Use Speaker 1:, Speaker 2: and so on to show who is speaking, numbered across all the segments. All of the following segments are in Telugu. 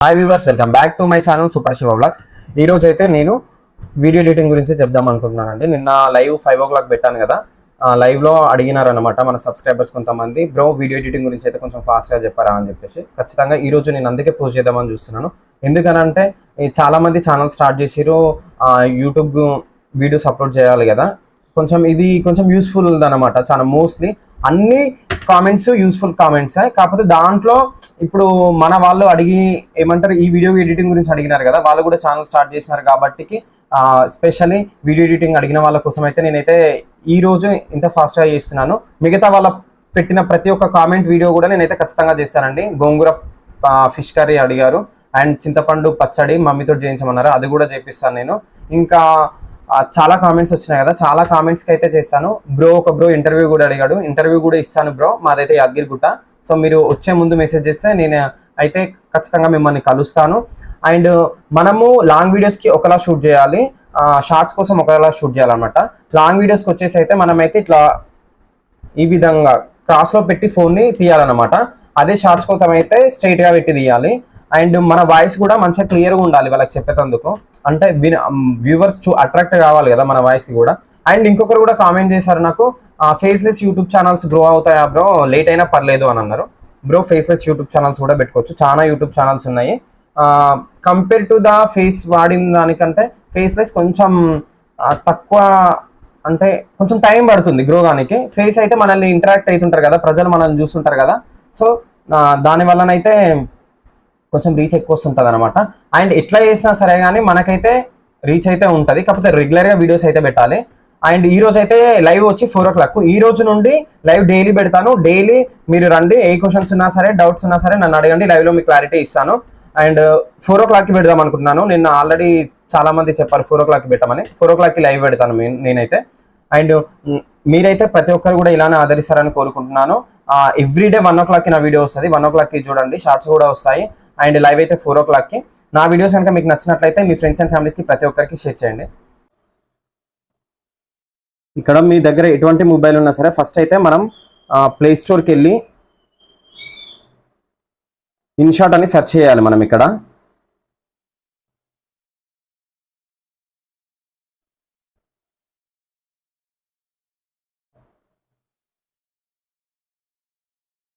Speaker 1: Hi viewers welcome back to my channel super Siva vlogs ఈ రోజు అయితే నేను వీడియో ఎడిటింగ్ గురించి చెప్దాం అనుకుంటున్నానండి. నిన్న లైవ్ ఫైవ్ ఓ క్లాక్ పెట్టాను కదా. లైవ్లో లో అడిగినారనమాట మన సబ్స్క్రైబర్స్ కొంతమంది బ్రో వీడియో ఎడిటింగ్ గురించి అయితే కొంచెం ఫాస్ట్గా చెప్పారా? అని చెప్పేసి. ఖచ్చితంగా ఈ రోజు నేను అందుకే పోస్ట్ చేద్దామని చూస్తున్నాను. ఎందుకనంటే చాలామంది ఛానల్ స్టార్ట్ చేసిరు యూట్యూబ్ వీడియోస్ అప్లోడ్ చేయాలి కదా. కొంచెం ఇది కొంచెం యూస్ఫుల్ అనమాట చాలా మోస్ట్లీ అన్ని కామెంట్స్ యూస్ఫుల్ కామెంట్స్ కాకపోతే దాంట్లో ఇప్పుడు మన వాళ్ళు అడిగి ఏమంటారు ఈ వీడియో ఎడిటింగ్ గురించి అడిగినారు కదా వాళ్ళు కూడా ఛానల్ స్టార్ట్ చేసినారు కాబట్టి స్పెషల్లీ వీడియో ఎడిటింగ్ అడిగిన వాళ్ళ కోసం అయితే నేనైతే ఈ రోజు ఇంత ఫాస్ట్గా చేస్తున్నాను. మిగతా వాళ్ళ పెట్టిన ప్రతి ఒక్క కామెంట్ వీడియో కూడా నేనైతే ఖచ్చితంగా చేస్తానండి. గోంగూర ఫిష్ కర్రీ అడిగారు. అండ్ చింతపండు పచ్చడి మమ్మీతో చేయించమన్నారు. అది కూడా చేపిస్తాను నేను. ఇంకా చాలా కామెంట్స్ వచ్చినాయి కదా. చాలా కామెంట్స్కి అయితే చేస్తాను బ్రో ఒక బ్రో ఇంటర్వ్యూ కూడా అడిగాడు. ఇంటర్వ్యూ కూడా ఇస్తాను బ్రో మాదైతే యాదగిరిగుట్ట సో మీరు వచ్చే ముందు మెసేజ్ చేస్తే నేను అయితే ఖచ్చితంగా మిమ్మల్ని కలుస్తాను. అండ్ మనము లాంగ్ వీడియోస్కి ఒకలా షూట్ చేయాలి. షార్ట్స్ కోసం ఒకలా షూట్ చేయాలన్నమాట. లాంగ్ వీడియోస్కి వచ్చేసి అయితే మనమైతే ఇట్లా ఈ విధంగా క్రాస్లో పెట్టి ఫోన్ని తీయాలన్నమాట. అదే షార్ట్స్ కోసం అయితే స్ట్రైట్గా పెట్టి తీయాలి. అండ్ మన వాయిస్ కూడా మంచిగా క్లియర్గా ఉండాలి వాళ్ళకి చెప్పేటందుకు. అంటే వ్యూవర్స్ చూ అట్రాక్ట్ కావాలి కదా మన వాయిస్కి కూడా. అండ్ ఇంకొకరు కూడా కామెంట్ చేశారు నాకు ఫేస్లెస్ యూట్యూబ్ ఛానల్స్ గ్రో అవుతాయా బ్రో లేట్ అయినా పర్లేదు అని అన్నారు. బ్రో ఫేస్లెస్ యూట్యూబ్ ఛానల్స్ కూడా పెట్టుకోవచ్చు. చాలా యూట్యూబ్ ఛానల్స్ ఉన్నాయి. కంపేర్ టు ద ఫేస్ వాడిన దానికంటే ఫేస్లెస్ కొంచెం తక్కువ అంటే కొంచెం టైం పడుతుంది గ్రో గానికి. ఫేస్ అయితే మనల్ని ఇంటరాక్ట్ అవుతుంటారు కదా ప్రజలు మనల్ని చూస్తుంటారు కదా. సో దాని వల్లనైతే కొంచెం రీచ్ ఎక్కువ వస్తుంటుంది అనమాట అండ్ ఎట్లా చేసినా సరే కానీ మనకైతే రీచ్ అయితే ఉంటుంది. కాకపోతే రెగ్యులర్గా వీడియోస్ అయితే పెట్టాలి. అండ్ ఈ రోజు అయితే లైవ్ వచ్చి ఫోర్ ఓ క్లాక్ ఈ రోజు నుండి లైవ్ డైలీ పెడతాను. డైలీ మీరు రండి. ఏ క్వశ్చన్స్ ఉన్నా సరే డౌట్స్ ఉన్నా సరే నన్ను అడగండి. లైవ్లో మీకు క్లారిటీ ఇస్తాను. అండ్ ఫోర్ ఓ క్లాక్కి పెడదాం అనుకుంటున్నాను. నిన్న ఆల్రెడీ చాలా మంది చెప్పారు ఫోర్ ఓ క్లాక్కి పెట్టమని. ఫోర్ ఓ క్లాక్కి లైవ్ పెడతాను నేనైతే. అండ్ మీరైతే ప్రతి ఒక్కరు కూడా ఇలానే ఆదరిస్తారని కోరుకుంటున్నాను. ఎవ్రీడే వన్ ఓ క్లాక్కి నా వీడియో వస్తుంది. వన్ ఓ క్లాక్కి చూడండి. షార్ట్స్ కూడా వస్తాయి. అండ్ లైవ్ అయితే ఫోర్ ఓ క్లాక్కి. నా వీడియోస్ కనుక మీకు నచ్చినట్లయితే మీ ఫ్రెండ్స్ అండ్ ఫ్యామిలీస్కి ప్రతి ఒక్కరికి షేర్ చేయండి. ఇక్కడ మీ దగ్గర ఎటువంటి మొబైల్ ఉన్నా సరే ఫస్ట్ అయితే మనం ప్లే స్టోర్కి వెళ్ళి ఇన్షాట్ అని సెర్చ్ చేయాలి మనం ఇక్కడ.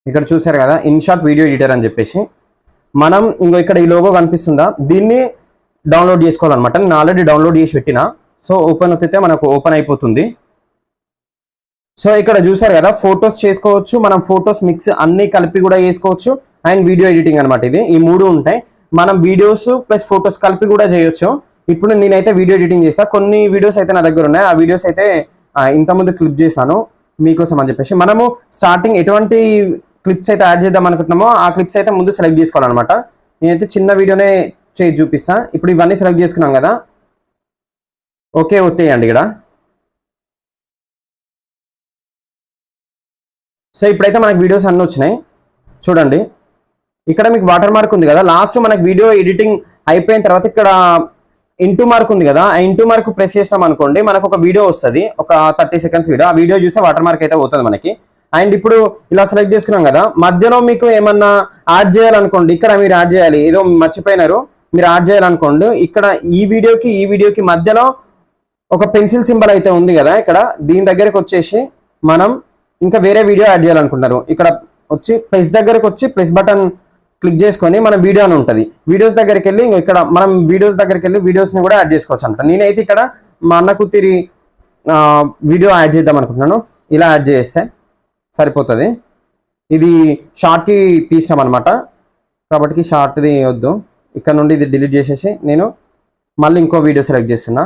Speaker 1: ఇక్కడ చూసారు కదా ఇన్షాట్ వీడియో ఎడిటర్ అని చెప్పేసి. మనం ఇంకో ఇక్కడ ఈ లోగో కనిపిస్తుందా? దీన్ని డౌన్లోడ్ చేసుకోవాలన్నమాట. నేను ఆల్రెడీ డౌన్లోడ్ చేసి పెట్టిన. సో ఓపెన్ అవుతే మనకు ఓపెన్ అయిపోతుంది. సో ఇక్కడ చూసారు కదా ఫొటోస్ చేసుకోవచ్చు. మనం ఫొటోస్ మిక్స్ అన్ని కలిపి కూడా చేసుకోవచ్చు. అండ్ వీడియో ఎడిటింగ్ అనమాట ఇది. ఈ మూడు ఉంటాయి. మనం వీడియోస్ ప్లస్ ఫొటోస్ కలిపి కూడా చేయొచ్చు. ఇప్పుడు నేనైతే వీడియో ఎడిటింగ్ చేస్తా. కొన్ని వీడియోస్ అయితే నా దగ్గర ఉన్నాయి. ఆ వీడియోస్ అయితే ఇంతకుముందు క్లిప్ చేశాను. మీకోసం అని చెప్పేసి. మనము స్టార్టింగ్ ఎటువంటి క్లిప్స్ అయితే యాడ్ చేద్దాం అనుకుంటున్నామో ఆ క్లిప్స్ అయితే ముందు సెలెక్ట్ చేసుకోవాలన్నమాట. నేనైతే చిన్న వీడియోనే చేసి చూపిస్తా. ఇప్పుడు ఇవన్నీ సెలెక్ట్ చేసుకున్నాం కదా. ఓకే ఒత్తేయండి ఇక్కడ. సో ఇప్పుడైతే మనకి వీడియోస్ అన్నీ వచ్చినాయి. చూడండి. ఇక్కడ మీకు వాటర్ మార్క్ ఉంది కదా. లాస్ట్ మనకి వీడియో ఎడిటింగ్ అయిపోయిన తర్వాత ఇక్కడ ఇంటూ మార్క్ ఉంది కదా. ఆ ఇంటూ మార్క్ ప్రెస్ చేసినాం అనుకోండి మనకు ఒక వీడియో వస్తుంది. ఒక థర్టీ సెకండ్స్ వీడియో ఆ వీడియో చూస్తే వాటర్ మార్క్ అయితే అవుతుంది మనకి. అండ్ ఇప్పుడు ఇలా సెలెక్ట్ చేసుకున్నాం కదా మధ్యలో మీకు ఏమన్నా యాడ్ చేయాలనుకోండి ఇక్కడ మీరు యాడ్ చేయాలి ఏదో మర్చిపోయినారు మీరు యాడ్ చేయాలనుకోండి ఇక్కడ ఈ వీడియోకి ఈ వీడియోకి మధ్యలో ఒక పెన్సిల్ సింబల్ అయితే ఉంది కదా ఇక్కడ దీని దగ్గరకు వచ్చేసి మనం ఇంకా వేరే వీడియో యాడ్ చేయాలనుకుంటున్నారు. ఇక్కడ వచ్చి ప్లస్ దగ్గరకు వచ్చి ప్లస్ బటన్ క్లిక్ చేసుకొని మన వీడియో అని ఉంటుంది. వీడియోస్ దగ్గరికి వెళ్ళి ఇక్కడ మనం వీడియోస్ దగ్గరికి వెళ్ళి వీడియోస్ని కూడా యాడ్ చేసుకోవచ్చు అంట నేనైతే ఇక్కడ మా అన్న కూతురి వీడియో యాడ్ చేద్దాం అనుకుంటున్నాను. ఇలా యాడ్ చేస్తే సరిపోతుంది. ఇది షార్ట్కి తీసినాం అనమాట కాబట్టి షార్ట్ది వద్దు. ఇక్కడ నుండి ఇది డిలీట్ చేసేసి నేను మళ్ళీ ఇంకో వీడియో సెలెక్ట్ చేస్తున్నా.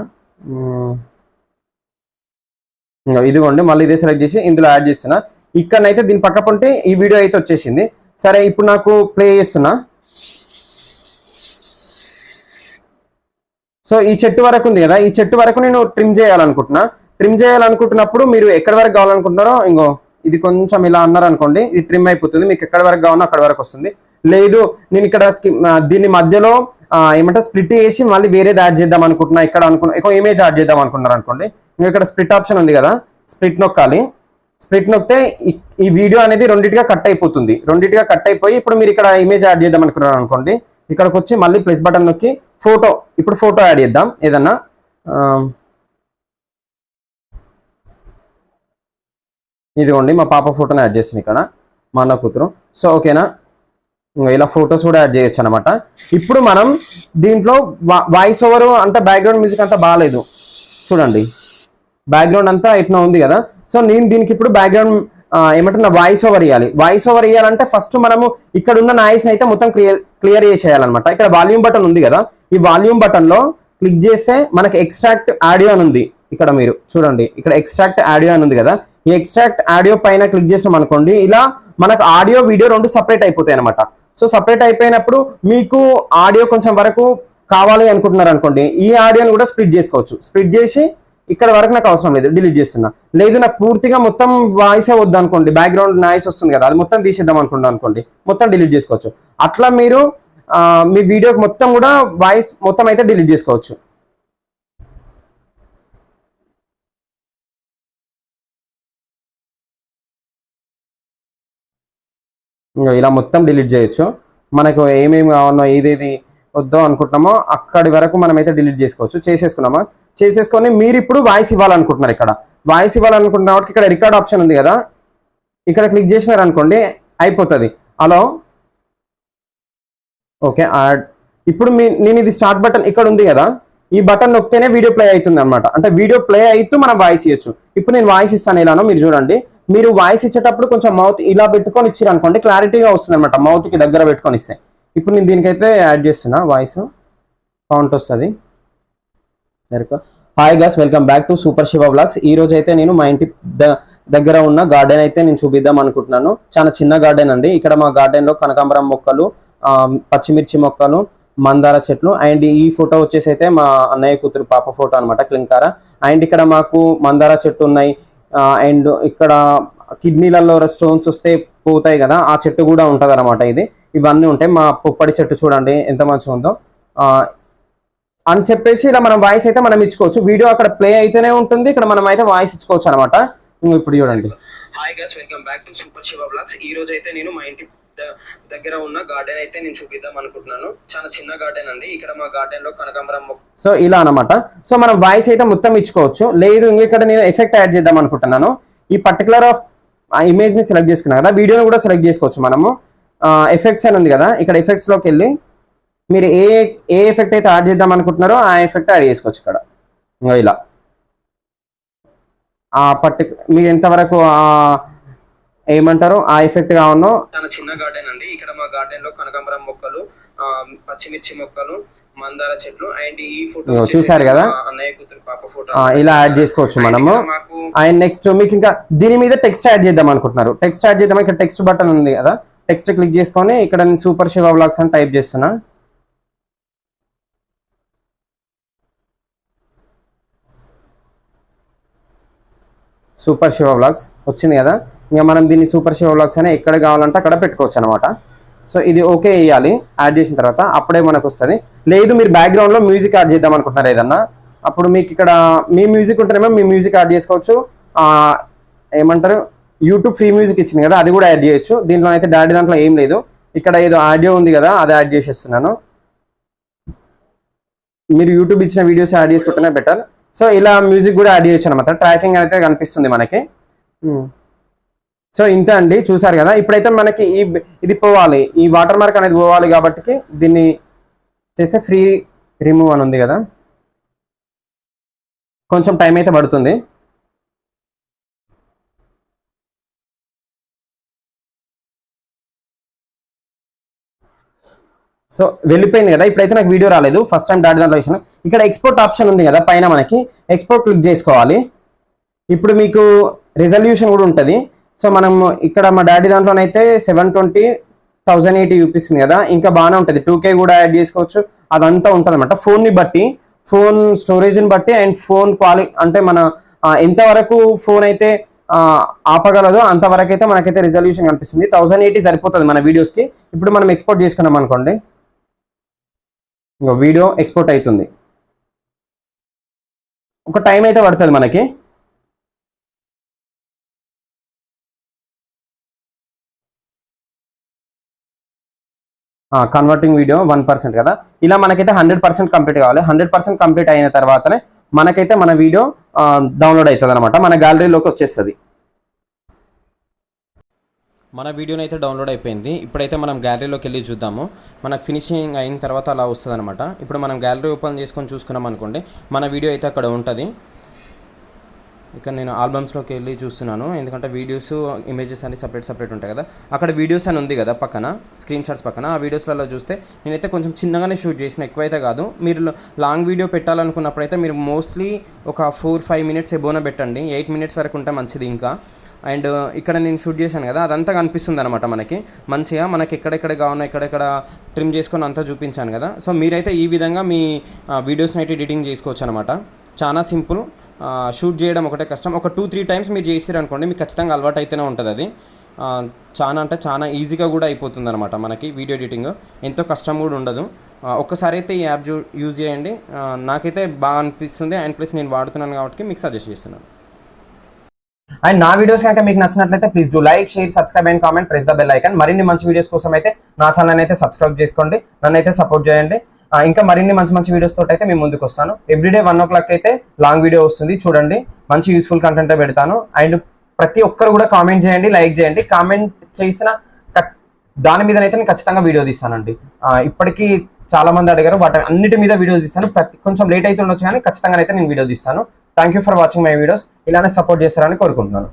Speaker 1: ఇంకా ఇదిగోండి మళ్ళీ ఇదే సెలెక్ట్ చేసి ఇందులో యాడ్ చేస్తున్నా. ఇక్కడనైతే దీని పక్క ఉంటే ఈ వీడియో అయితే వచ్చేసింది. సరే ఇప్పుడు నాకు ప్లే చేస్తున్నా. సో ఈ చెట్టు వరకు ఉంది కదా ఈ చెట్టు వరకు నేను ట్రిమ్ చేయాలనుకుంటున్నా. ట్రిమ్ చేయాలనుకుంటున్నప్పుడు మీరు ఎక్కడి వరకు కావాలనుకుంటున్నారో ఇంకో ఇది కొంచెం ఇలా అన్నారు అనుకోండి ఇది ట్రిమ్ అయిపోతుంది మీకు ఎక్కడి వరకు కావాలో అక్కడ వరకు వస్తుంది. లేదు నేను ఇక్కడ దీని మధ్యలో ఏమంటే స్ప్లిట్ చేసి మళ్ళీ వేరేది యాడ్ చేద్దాం అనుకుంటున్నా ఇక్కడ అనుకున్నా ఎక్కువ ఇమేజ్ యాడ్ చేద్దాం అనుకున్నారు అనుకోండి. ఇంకా ఇక్కడ స్ప్లిట్ ఆప్షన్ ఉంది కదా స్ప్లిట్ నొక్కాలి. స్ప్లిట్ నొక్కితే ఈ- ఈ వీడియో అనేది రెండింటిగా కట్ అయిపోతుంది. రెండింటిగా కట్ అయిపోయి ఇప్పుడు మీరు ఇక్కడ ఇమేజ్ యాడ్ చేద్దాం అనుకున్నారు అనుకోండి ఇక్కడికి వచ్చి మళ్ళీ ప్లస్ బటన్ నొక్కి ఫోటో ఇప్పుడు ఫోటో యాడ్ చేద్దాం ఏదన్నా ఇదిగోండి మా పాప ఫోటోని యాడ్ చేసింది ఇక్కడ మా అన్న కూతురు. సో ఓకేనా? ఇలా ఫొటోస్ కూడా యాడ్ చేయొచ్చు అనమాట ఇప్పుడు మనం దీంట్లో వాయిస్ ఓవర్ అంటే బ్యాక్గ్రౌండ్ మ్యూజిక్ అంతా బాగాలేదు చూడండి. బ్యాక్గ్రౌండ్ అంతా ఇట్లా ఉంది కదా. సో నేను దీనికి ఇప్పుడు బ్యాక్గ్రౌండ్ ఏమంటున్నా వాయిస్ ఓవర్ ఇవ్వాలి వాయిస్ ఓవర్ ఇవ్వాలంటే ఫస్ట్ మనము ఇక్కడ ఉన్న నాయిస్ అయితే మొత్తం క్లియర్ క్లియర్ చేసేయాలన్నమాట. ఇక్కడ వాల్యూమ్ బటన్ ఉంది కదా. ఈ వాల్యూమ్ బటన్లో క్లిక్ చేస్తే మనకి ఎక్స్ట్రాక్ట్ ఆడియో అని ఉంది. ఇక్కడ మీరు చూడండి. ఇక్కడ ఎక్స్ట్రాక్ట్ ఆడియో అని ఉంది కదా. ఈ ఎక్స్ట్రాక్ట్ ఆడియో పైన క్లిక్ చేసినాం అనుకోండి ఇలా మనకు ఆడియో వీడియో రెండు సపరేట్ అయిపోతాయి అనమాట సో సపరేట్ అయిపోయినప్పుడు మీకు ఆడియో కొంచెం వరకు కావాలి అనుకుంటున్నారు అనుకోండి ఈ ఆడియోని కూడా స్ప్లిట్ చేసుకోవచ్చు. స్ప్లిట్ చేసి ఇక్కడ వరకు నాకు అవసరం లేదు డిలీట్ చేస్తున్నా. లేదు నాకు పూర్తిగా మొత్తం వాయిసే వద్దు అనుకోండి బ్యాక్గ్రౌండ్ నాయిస్ వస్తుంది కదా అది మొత్తం తీసేద్దాం అనుకుంటా అనుకోండి మొత్తం డిలీట్ చేసుకోవచ్చు. అట్లా మీరు మీ వీడియోకి మొత్తం కూడా వాయిస్ మొత్తం అయితే డిలీట్ చేసుకోవచ్చు. ఇలా మొత్తం డిలీట్ చేయొచ్చు. మనకు ఏమేమి కావాలో ఏదేది వద్దో అనుకుంటున్నామో అక్కడి వరకు మనం అయితే డిలీట్ చేసుకోవచ్చు చేసేసుకున్నామా? చేసేసుకొని మీరు ఇప్పుడు వాయిస్ ఇవ్వాలనుకుంటున్నారు ఇక్కడ. వాయిస్ ఇవ్వాలనుకుంటున్న వాటికి ఇక్కడ రికార్డ్ ఆప్షన్ ఉంది కదా? ఇక్కడ క్లిక్ చేసినారు అనుకోండి అయిపోతుంది. హలో? ఓకే యాడ్ ఇప్పుడు మీ నేను ఇది స్టార్ట్ బటన్ ఇక్కడ ఉంది కదా? ఈ బటన్ నొక్కితేనే వీడియో ప్లే అవుతుంది అనమాట అంటే వీడియో ప్లే అవుతూ మనం వాయిస్ ఇవ్వచ్చు ఇప్పుడు నేను వాయిస్ ఇస్తాను ఇలానో మీరు చూడండి. మీరు వాయిస్ ఇచ్చేటప్పుడు కొంచెం మౌత్ ఇలా పెట్టుకొని ఇచ్చారు అనుకోండి క్లారిటీగా వస్తుంది అనమాట మౌత్కి దగ్గర పెట్టుకొని ఇస్తే. ఇప్పుడు నేను దీనికైతే యాడ్ చేస్తున్నా. వాయిస్ కౌంట్ వస్తుంది. Hi guys welcome back to super Shiva blogs ఈ రోజు అయితే నేను మా ఇంటి ద- దగ్గర ఉన్న గార్డెన్ అయితే నేను చూపిద్దాం అనుకుంటున్నాను. చాలా చిన్న గార్డెన్ అండి. ఇక్కడ మా గార్డెన్లో కనకాంబరం మొక్కలు పచ్చిమిర్చి మొక్కలు మందార చెట్లు అండ్ ఈ ఫోటో వచ్చేసి అయితే మా అన్నయ్య కూతురు పాప ఫోటో అనమాట క్లింకార. అండ్ ఇక్కడ మాకు మందార చెట్టు ఉన్నాయి. అండ్ ఇక్కడ కిడ్నీలలో స్టోన్స్ వస్తే పోతాయి కదా ఆ చెట్టు కూడా ఉంటుంది అనమాట ఇది. ఇవన్నీ ఉంటాయి. మా పొప్పడి చెట్టు చూడండి ఎంత మంచిగా ఉందో. అని చెప్పేసి ఇలా మనం వాయిస్ అయితే మనం ఇచ్చుకోవచ్చు. వీడియో అక్కడ ప్లే అయితేనే ఉంటుంది. ఇక్కడ మనం అయితే వాయిస్ ఇచ్చుకోవచ్చు అనమాట ఇప్పుడు చూడండి. Hi guys welcome back to super Shiva blogs ఈ రోజు అయితే నేను మా ఇంటి దగ్గర ఉన్న గార్డెన్ అయితే నేను చూపిద్దాం అనుకుంటున్నాను. చాలా చిన్న గార్డెన్ అండి. ఇక్కడ మా గార్డెన్లో కనకాంబరం సో ఇలా అన్నమాట. సో మనం వాయిస్ అయితే మొత్తం ఇచ్చుకోవచ్చు. లేదు ఇంక ఇక్కడ నేను ఎఫెక్ట్ యాడ్ చేద్దాం అనుకుంటున్నాను. ఈ పర్టికులర్ ఆఫ్ ఆ ఇమేజ్ని సెలెక్ట్ చేసుకున్నా కదా వీడియోని కూడా సెలెక్ట్ చేసుకోవచ్చు మనము. ఎఫెక్ట్స్ అని ఉంది కదా ఇక్కడ ఎఫెక్ట్స్లోకి వెళ్ళి మీరు ఏ ఏ ఎఫెక్ట్ అయితే యాడ్ చేద్దాం అనుకుంటున్నారో ఆ ఎఫెక్ట్ యాడ్ చేసుకోవచ్చు ఇక్కడ. ఇలా. ఆ పర్టి మీరు ఎంతవరకు ఆ ఏమంటారు? ఆ ఎఫెక్ట్ కావాలో చాలా చిన్న గార్డెన్ అండి. ఇక్కడ మా గార్డెన్లో కనకాంబరం మొక్కలు పచ్చిమిర్చి మొక్కలు మందార చెట్లు అండ్ ఈ ఫోటో
Speaker 2: చూశారు కదా?
Speaker 1: అన్నయ్య కూతురు పాప ఫోటో
Speaker 2: ఇలా యాడ్ చేసుకోవచ్చు మనము. అండ్ నెక్స్ట్ మీకు ఇంకా దీని మీద టెక్స్ట్ యాడ్ చేద్దాం అనుకుంటున్నారు. టెక్స్ట్ యాడ్ చేద్దాం ఇక్కడ టెక్స్ట్ బటన్ ఉంది కదా. టెక్స్ట్ క్లిక్ చేసుకొని ఇక్కడ నేను సూపర్ శివ బ్లాగ్స్ అని టైప్ చేస్తున్నా. సూపర్ శివ బ్లాగ్స్ వచ్చింది కదా. ఇంకా మనం దీన్ని సూపర్ శివ బ్లాగ్స్ అనే ఎక్కడ కావాలంటే అక్కడ పెట్టుకోవచ్చు అనమాట సో ఇది ఓకే వేయాలి యాడ్ చేసిన తర్వాత అప్పుడే మనకు వస్తుంది. లేదు మీరు బ్యాక్గ్రౌండ్లో మ్యూజిక్ యాడ్ చేద్దాం అనుకుంటున్నారు ఏదన్నా? అప్పుడు మీకు ఇక్కడ మీ మ్యూజిక్ ఉంటేనేమో మీ మ్యూజిక్ యాడ్ చేసుకోవచ్చు. ఏమంటారు? యూట్యూబ్ ఫ్రీ మ్యూజిక్ ఇచ్చింది కదా అది కూడా యాడ్ చేయొచ్చు. దీంట్లో అయితే డాడీ దాంట్లో ఏం లేదు. ఇక్కడ ఏదో ఆడియో ఉంది కదా అది యాడ్ చేసేస్తున్నాను. మీరు యూట్యూబ్ ఇచ్చిన వీడియోస్ యాడ్ చేసుకుంటేనే బెటర్ సో ఇలా మ్యూజిక్ కూడా యాడ్ చేయొచ్చు అనమాట ట్రాకింగ్ అయితే కనిపిస్తుంది మనకి. Hmm. సో ఇంతే అండి చూసారు కదా. ఇప్పుడైతే మనకి ఈ ఇది పోవాలి. ఈ వాటర్ మార్క్ అనేది పోవాలి కాబట్టి దీన్ని చేస్తే ఫ్రీ రిమూవ్ అని ఉంది కదా. కొంచెం టైం అయితే పడుతుంది. సో వెళ్ళిపోయింది కదా. ఇప్పుడైతే నాకు వీడియో రాలేదు. ఫస్ట్ టైం డాడీ దాంట్లో వేసాను ఇక్కడ ఎక్స్పోర్ట్ ఆప్షన్ ఉంది కదా పైన మనకి. ఎక్స్పోర్ట్ క్లిక్ చేసుకోవాలి. ఇప్పుడు మీకు రిజల్యూషన్ కూడా ఉంటుంది. సో మనం ఇక్కడ మా డాడీ దాంట్లోనైతే సెవెన్ ట్వంటీ థౌజండ్ ఎయిటీ చూపిస్తుంది కదా. ఇంకా బాగానే ఉంటుంది. టూ కే కూడా యాడ్ చేసుకోవచ్చు. అదంతా ఉంటుంది అనమాట ఫోన్ని బట్టి ఫోన్ స్టోరేజ్ని బట్టి అండ్ ఫోన్ క్వాలి అంటే మన ఎంతవరకు ఫోన్ అయితే ఆపగలదో అంతవరకు అయితే మనకైతే రిజల్యూషన్ కనిపిస్తుంది. థౌజండ్ ఎయిటీ సరిపోతుంది మన వీడియోస్కి ఇప్పుడు మనం ఎక్స్పోర్ట్ చేసుకున్నాం అనుకోండి. ఇంకా వీడియో ఎక్స్పోర్ట్ అవుతుంది. ఒక టైం అయితే పడుతుంది మనకి.
Speaker 1: కన్వర్టింగ్ వీడియో వన్ పర్సెంట్ కదా. ఇలా మనకైతే హండ్రెడ్ పర్సెంట్ కంప్లీట్ కావాలి. హండ్రెడ్ పర్సెంట్ కంప్లీట్ అయిన తర్వాతనే మనకైతే మన వీడియో డౌన్లోడ్ అవుతుంది అనమాట మన గ్యాలరీలోకి వచ్చేస్తుంది. మన వీడియోని అయితే డౌన్లోడ్ అయిపోయింది. ఇప్పుడైతే మనం గ్యాలరీలోకి వెళ్ళి చూద్దాము. మనకు ఫినిషింగ్ అయిన తర్వాత అలా వస్తుంది అనమాట ఇప్పుడు మనం గ్యాలరీ ఓపెన్ చేసుకొని చూసుకున్నాం అనుకోండి మన వీడియో అయితే అక్కడ ఉంటుంది. ఇక్కడ నేను ఆల్బమ్స్లోకి వెళ్ళి చూస్తున్నాను. ఎందుకంటే వీడియోస్ ఇమేజెస్ అన్ని సపరేట్ సపరేట్ ఉంటాయి కదా. అక్కడ వీడియోస్ అని ఉంది కదా పక్కన స్క్రీన్ షాట్స్ పక్కన. ఆ వీడియోస్లలో చూస్తే నేనైతే కొంచెం చిన్నగానే షూట్ చేసిన ఎక్కువైతే కాదు. మీరు లాంగ్ వీడియో పెట్టాలనుకున్నప్పుడైతే మీరు మోస్ట్లీ ఒక ఫోర్ ఫైవ్ మినిట్స్ ఎబోన పెట్టండి. ఎయిట్ మినిట్స్ వరకు ఉంటే మంచిది ఇంకా. అండ్ ఇక్కడ నేను షూట్ చేశాను కదా అదంతా కనిపిస్తుంది అనమాట మనకి. మంచిగా మనకి ఎక్కడెక్కడ కావాలో ఎక్కడెక్కడ ట్రిమ్ చేసుకొని అంతా చూపించాను కదా. సో మీరైతే ఈ విధంగా మీ వీడియోస్ని అయితే ఎడిటింగ్ చేసుకోవచ్చు అనమాట చాలా సింపుల్. షూట్ చేయడం ఒకటే కష్టం. ఒక టూ త్రీ టైమ్స్ మీరు చేసారు అనుకోండి మీకు ఖచ్చితంగా అలవాటు అయితేనే ఉంటుంది అది. చాలా అంటే చాలా ఈజీగా కూడా అయిపోతుంది అనమాట మనకి వీడియో ఎడిటింగ్ ఎంతో కష్టం కూడా ఉండదు. ఒక్కసారి అయితే ఈ యాప్ యూజ్ చేయండి. నాకైతే బాగా అనిపిస్తుంది అండ్ ప్లస్ నేను వాడుతున్నాను కాబట్టి మీకు సజెస్ట్ చేస్తున్నాను.
Speaker 3: అండ్ నా వీడియోస్ కనుక మీకు నచ్చినట్లయితే please do like share subscribe and comment press the bell icon మరిన్ని మంచి వీడియోస్ కోసం అయితే నా ఛానల్ అయితే సబ్స్క్రైబ్ చేసుకోండి. నన్ను అయితే సపోర్ట్ చేయండి. ఇంకా మరిన్ని మంచి మంచి వీడియోస్ తోటి అయితే మీ ముందుకు వస్తాను. ఎవ్రీడే వన్ ఓ క్లాక్ అయితే లాంగ్ వీడియో వస్తుంది. చూడండి. మంచి యూస్ఫుల్ కంటెంట్ పెడతాను. అండ్ ప్రతి ఒక్కరు కూడా కామెంట్ చేయండి లైక్ చేయండి. కామెంట్ చేసిన దాని మీదనైతే నేను ఖచ్చితంగా వీడియో తీస్తానండి. ఇప్పటికీ చాలా మంది అడిగారు వాటి అన్నిటి మీద వీడియోస్ తీస్తాను. ప్రతి కొంచెం లేట్ అయితే ఉండొచ్చు కానీ ఖచ్చితంగా అయితే నేను వీడియో తీస్తాను. Thank you for watching my videos ఇలానే సపోర్ట్ చేస్తారని కోరుకుంటున్నాను.